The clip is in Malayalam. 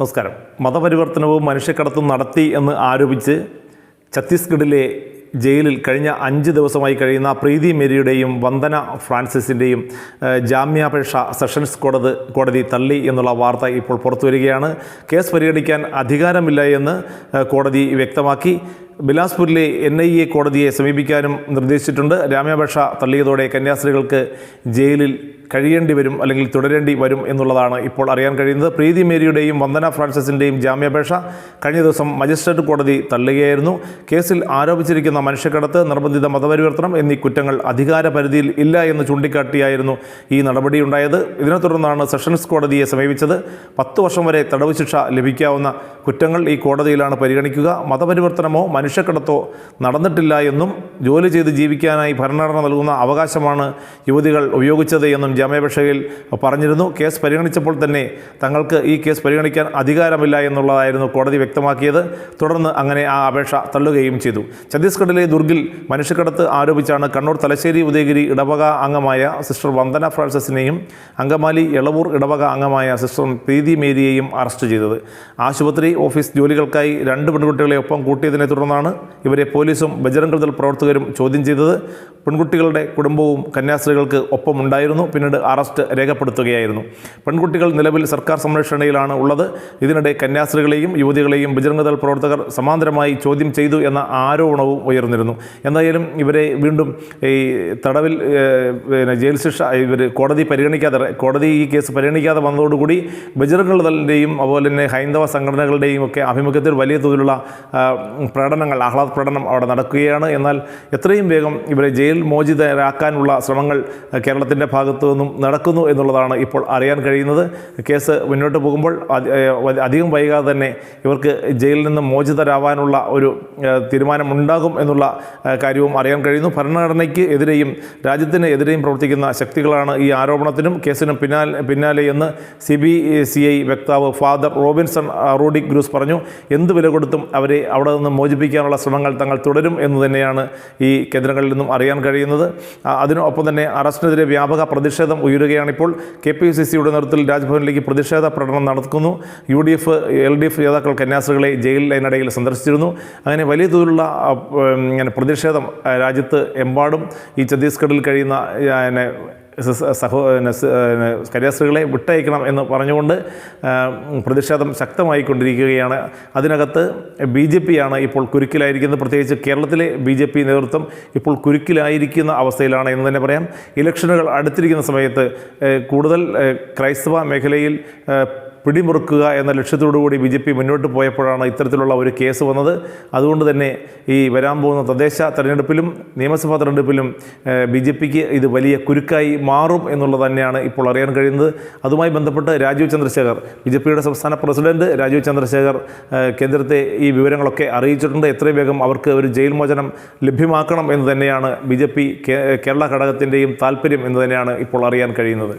നമസ്കാരം. മതപരിവർത്തനവും മനുഷ്യക്കടത്തും നടത്തി എന്ന് ആരോപിച്ച് ഛത്തീസ്ഗഡിലെ ജയിലിൽ കഴിഞ്ഞ അഞ്ച് ദിവസമായി കഴിയുന്ന പ്രീതി മേരിയുടെയും വന്ദന ഫ്രാൻസിസിന്റെയും ജാമ്യാപേക്ഷ സെഷൻസ് കോടതി കോടതി തള്ളി എന്നുള്ള വാർത്ത ഇപ്പോൾ പുറത്തു വരികയാണ് കേസ് പരിഗണിക്കാൻ അധികാരമില്ല എന്ന് കോടതി വ്യക്തമാക്കി. ബിലാസ്പൂരിലെ എൻ ഐ എ കോടതിയെ സമീപിക്കാനും നിർദ്ദേശിച്ചിട്ടുണ്ട്. രാമ്യാപേക്ഷ തള്ളിയതോടെ കന്യാസ്ത്രീകൾക്ക് ജയിലിൽ കഴിയേണ്ടി വരും അല്ലെങ്കിൽ തുടരേണ്ടി വരും എന്നുള്ളതാണ് ഇപ്പോൾ അറിയാൻ കഴിയുന്നത്. പ്രീതി മേരിയുടെയും വന്ദന ഫ്രാൻസിസിന്റെയും ജാമ്യാപേക്ഷ കഴിഞ്ഞ ദിവസം മജിസ്ട്രേറ്റ് കോടതി തള്ളുകയായിരുന്നു. കേസിൽ ആരോപിച്ചിരിക്കുന്ന മനുഷ്യക്കടത്ത് നിർബന്ധിത മതപരിവർത്തനം എന്നീ കുറ്റങ്ങൾ അധികാര പരിധിയിൽ ഇല്ല എന്ന് ചൂണ്ടിക്കാട്ടിയായിരുന്നു ഈ നടപടിയുണ്ടായത്. ഇതിനെ തുടർന്നാണ് സെഷൻസ് കോടതിയെ സമീപിച്ചത്. പത്ത് വർഷം വരെ തടവ് ശിക്ഷ ലഭിക്കാവുന്ന കുറ്റങ്ങൾ ഈ കോടതിയിലാണ് പരിഗണിക്കുക. മതപരിവർത്തനമോ മനുഷ്യക്കടത്തോ നടന്നിട്ടില്ല എന്നും ജോലി ചെയ്ത് ജീവിക്കാനായി ഭരണഘടന നൽകുന്ന അവകാശമാണ് യുവതികൾ ഉപയോഗിച്ചത് എന്നും ജാമ്യാപേക്ഷയിൽ പറഞ്ഞിരുന്നു. കേസ് പരിഗണിച്ചപ്പോൾ തന്നെ തങ്ങൾക്ക് ഈ കേസ് പരിഗണിക്കാൻ അധികാരമില്ല എന്നുള്ളതായിരുന്നു കോടതി വ്യക്തമാക്കിയത്. തുടർന്ന് അങ്ങനെ ആ അപേക്ഷ തള്ളുകയും ചെയ്തു. ഛത്തീസ്ഗഡിലെ ദുർഗിൽ മനുഷ്യക്കടത്ത് ആരോപിച്ചാണ് കണ്ണൂർ തലശ്ശേരി ഉദയഗിരി ഇടവക അംഗമായ സിസ്റ്റർ വന്ദന ഫ്രാൻസിസിനെയും അങ്കമാലി എളവൂർ ഇടവക അംഗമായ സിസ്റ്റർ പ്രീതി മേരിയെയും അറസ്റ്റ് ചെയ്തത്. ആശുപത്രി ഓഫീസ് ജോലികൾക്കായി രണ്ട് പെൺകുട്ടികളെ ഒപ്പം കൂട്ടിയതിനെ തുടർന്നാണ് ഇവരെ പോലീസും ബജറംഗ് ദൾ പ്രവർത്തകരും ചോദ്യം ചെയ്തത്. പെൺകുട്ടികളുടെ കുടുംബവും കന്യാസ്ത്രീകൾക്ക് ഒപ്പമുണ്ടായിരുന്നു. പിന്നീട് അറസ്റ്റ് രേഖപ്പെടുത്തുകയായിരുന്നു. പെൺകുട്ടികൾ നിലവിൽ സർക്കാർ സംരക്ഷണയിലാണ് ഉള്ളത്. ഇതിനിടെ കന്യാസ്ത്രീകളെയും യുവതികളെയും ബജറംഗ് ദൾ പ്രവർത്തകർ സമാന്തരമായി ചോദ്യം ചെയ്തു എന്ന ആരോപണവും ഉയർന്നിരുന്നു. എന്തായാലും ഇവരെ വീണ്ടും ഈ തടവിൽ പിന്നെ ജയിൽ ശിക്ഷ ഇവർ കോടതി പരിഗണിക്കാതെ കോടതി ഈ കേസ് പരിഗണിക്കാതെ വന്നതോടുകൂടി ബജറംഗ് ദളിന്റെയും അതുപോലെ തന്നെ ഹൈന്ദവ സംഘടനകളുടെയും ഒക്കെ ആഭിമുഖ്യത്തിൽ വലിയ തോതിലുള്ള ആ, പ്രകടനങ്ങൾ ആഹ്ലാദ പ്രകടനം അവിടെ നടക്കുകയാണ്. എന്നാൽ എത്രയും വേഗം ഇവരെ ജയിൽ മോചിതരാക്കാനുള്ള ശ്രമങ്ങൾ കേരളത്തിന്റെ ഭാഗത്തു നിന്നും നടക്കുന്നു എന്നുള്ളതാണ് ഇപ്പോൾ അറിയാൻ കഴിയുന്നത്. കേസ് മുന്നോട്ട് പോകുമ്പോൾ അധികം വൈകാതെ തന്നെ ഇവർക്ക് ജയിലിൽ നിന്ന് മോചിതരാവാനുള്ള ഒരു തീരുമാനമുണ്ടാകും എന്നുള്ള കാര്യവും അറിയാൻ കഴിയുന്നു. ഭരണഘടനയ്ക്ക് എതിരെയും രാജ്യത്തിന് എതിരെയും പ്രവർത്തിക്കുന്ന ശക്തികളാണ് ഈ ആരോപണത്തിനും കേസിനും പിന്നാലെ പിന്നാലെ എന്ന് സി ബി സി ഐ വക്താവ് ഫാദർ റോബിൻസൺ റോഡി ഗ്രൂസ് പറഞ്ഞു. എന്ത് വില കൊടുത്തും അവരെ അവിടെ നിന്ന് മോചിപ്പിക്കാനുള്ള ശ്രമങ്ങൾ തങ്ങൾ തുടരും എന്ന് തന്നെയാണ് ഈ കേന്ദ്രങ്ങളിൽ നിന്നും അറിയാൻ കഴിയുന്നത്. അതിനൊപ്പം തന്നെ അറസ്റ്റിനെതിരെ വ്യാപക പ്രതിഷേധം ഉയരുകയാണിപ്പോൾ കെ പി സി സിയുടെ നേതൃത്വത്തിൽ രാജ്ഭവനിലേക്ക് പ്രതിഷേധ പ്രകടനം നടക്കുന്നു. U D F L D F നേതാക്കൾ കന്യാസ്ത്രീകളെ ജയിൽ സന്ദർശിച്ചിരുന്നു. അങ്ങനെ വലിയ തോതിലുള്ള പ്രതിഷേധം രാജ്യത്ത് എമ്പാടും ഈ ഛത്തീസ്ഗഡിൽ കഴിയുന്ന സഹോ കന്യാസ്ത്രീകളെ വിട്ടയക്കണം എന്ന് പറഞ്ഞുകൊണ്ട് പ്രതിഷേധം ശക്തമായി കൊണ്ടിരിക്കുകയാണ് അതിനകത്ത് ബി ജെ പിയാണ് ഇപ്പോൾ കുരുക്കിലായിരിക്കുന്നത്. പ്രത്യേകിച്ച് കേരളത്തിലെ ബി ജെ പി നേതൃത്വം ഇപ്പോൾ കുരുക്കിലായിരിക്കുന്ന അവസ്ഥയിലാണ് എന്ന് തന്നെ പറയാം. ഇലക്ഷനുകൾ അടുത്തിരിക്കുന്ന സമയത്ത് കൂടുതൽ ക്രൈസ്തവ മേഖലയിൽ പിടിമുറുക്കുക എന്ന ലക്ഷ്യത്തോടുകൂടി ബി ജെ പി മുന്നോട്ട് പോയപ്പോഴാണ് ഇത്തരത്തിലുള്ള ഒരു കേസ് വന്നത്. അതുകൊണ്ട് തന്നെ ഈ വരാൻ പോകുന്ന തദ്ദേശ തെരഞ്ഞെടുപ്പിലും നിയമസഭാ തെരഞ്ഞെടുപ്പിലും ബി ജെ പിക്ക് ഇത് വലിയ കുരുക്കായി മാറും എന്നുള്ളത് തന്നെയാണ് ഇപ്പോൾ അറിയാൻ കഴിയുന്നത്. അതുമായി ബന്ധപ്പെട്ട് രാജീവ് ചന്ദ്രശേഖർ ബി ജെ പിയുടെ സംസ്ഥാന പ്രസിഡന്റ് രാജീവ് ചന്ദ്രശേഖർ കേന്ദ്രത്തെ ഈ വിവരങ്ങളൊക്കെ അറിയിച്ചിട്ടുണ്ട്. എത്രയും വേഗം അവർക്ക് ഒരു ജയിൽ മോചനം ലഭ്യമാക്കണം എന്ന് തന്നെയാണ് ബി ജെ പി കേരള ഘടകത്തിന്റെയും താല്പര്യം എന്ന് തന്നെയാണ് ഇപ്പോൾ അറിയാൻ കഴിയുന്നത്.